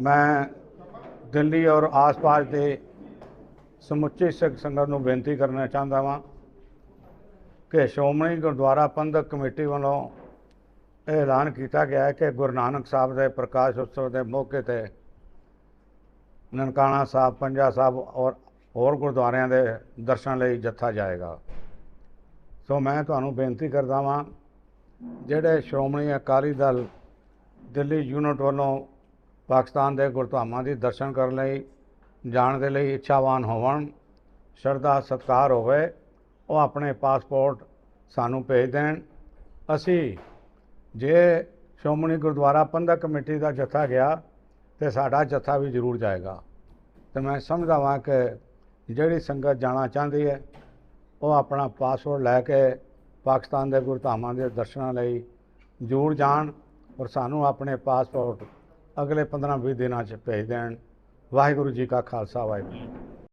ਮੈਂ ਦਿੱਲੀ ਔਰ ਆਸ-ਪਾਸ ਦੇ ਸਮੁੱਚੇ ਸਿੱਖ ਸੰਗਤ ਨੂੰ ਬੇਨਤੀ ਕਰਨਾ ਚਾਹੁੰਦਾ ਹਾਂ ਕਿ ਸ਼੍ਰੋਮਣੀ ਗੁਰਦੁਆਰਾ ਪ੍ਰਬੰਧਕ ਕਮੇਟੀ ਵੱਲੋਂ ਇਹ ਐਲਾਨ ਕੀਤਾ ਗਿਆ ਹੈ ਕਿ ਗੁਰੂ ਨਾਨਕ ਸਾਹਿਬ ਦੇ ਪ੍ਰਕਾਸ਼ ਉਤਸਵ ਦੇ ਮੌਕੇ ਤੇ ਨਨਕਾਣਾ ਸਾਹਿਬ, ਪੰਜਾ ਸਾਹਿਬ ਔਰ ਹੋਰ ਗੁਰਦੁਆਰਿਆਂ ਦੇ ਦਰਸ਼ਨ ਲਈ ਜੱਥਾ ਜਾਏਗਾ। ਸੋ ਮੈਂ ਤੁਹਾਨੂੰ ਬੇਨਤੀ ਕਰਦਾ ਹਾਂ ਜਿਹੜੇ ਸ਼੍ਰੋਮਣੀ ਅਕਾਲੀ ਦਲ ਦਿੱਲੀ ਯੂਨਿਟ ਵੱਲੋਂ ਪਾਕਿਸਤਾਨ ਦੇ ਗੁਰਧਾਮਾਂ ਦੀ ਦਰਸ਼ਨ ਕਰਨ ਲਈ ਜਾਣ ਦੇ ਲਈ ਇੱਛਾਵਾਨ ਹੋਵਣ, ਸ਼ਰਧਾ, ਸਤਕਾਰ ਹੋਵੇ, ਉਹ ਆਪਣੇ ਪਾਸਪੋਰਟ ਸਾਨੂੰ ਭੇਜ ਦੇਣ। ਅਸੀਂ ਜੇ ਸ਼੍ਰੋਮਣੀ ਗੁਰਦੁਆਰਾ ਪ੍ਰਬੰਧਕ ਕਮੇਟੀ ਦਾ ਜੱਥਾ ਗਿਆ ਤੇ ਸਾਡਾ ਜੱਥਾ ਵੀ ਜ਼ਰੂਰ ਜਾਏਗਾ। ਤੇ ਮੈਂ ਸਮਝਦਾ ਵਾਂ ਕਿ ਜਿਹੜੀ ਸੰਗਤ ਜਾਣਾ ਚਾਹੁੰਦੀ ਹੈ, ਉਹ ਆਪਣਾ ਪਾਸਪੋਰਟ ਲੈ ਕੇ ਪਾਕਿਸਤਾਨ ਦੇ ਗੁਰਧਾਮਾਂ ਦੇ ਦਰਸ਼ਨਾਂ ਲਈ ਜ਼ਰੂਰ ਜਾਣ ਔਰ ਸਾਨੂੰ ਆਪਣੇ ਪਾਸਪੋਰਟ ਅਗਲੇ 15-20 ਦਿਨਾਂ 'ਚ ਭੇਜ ਦੇਣ। ਵਾਹਿਗੁਰੂ ਜੀ ਕਾ ਖਾਲਸਾ ਵਾਹਿਗੁਰੂ ਜੀ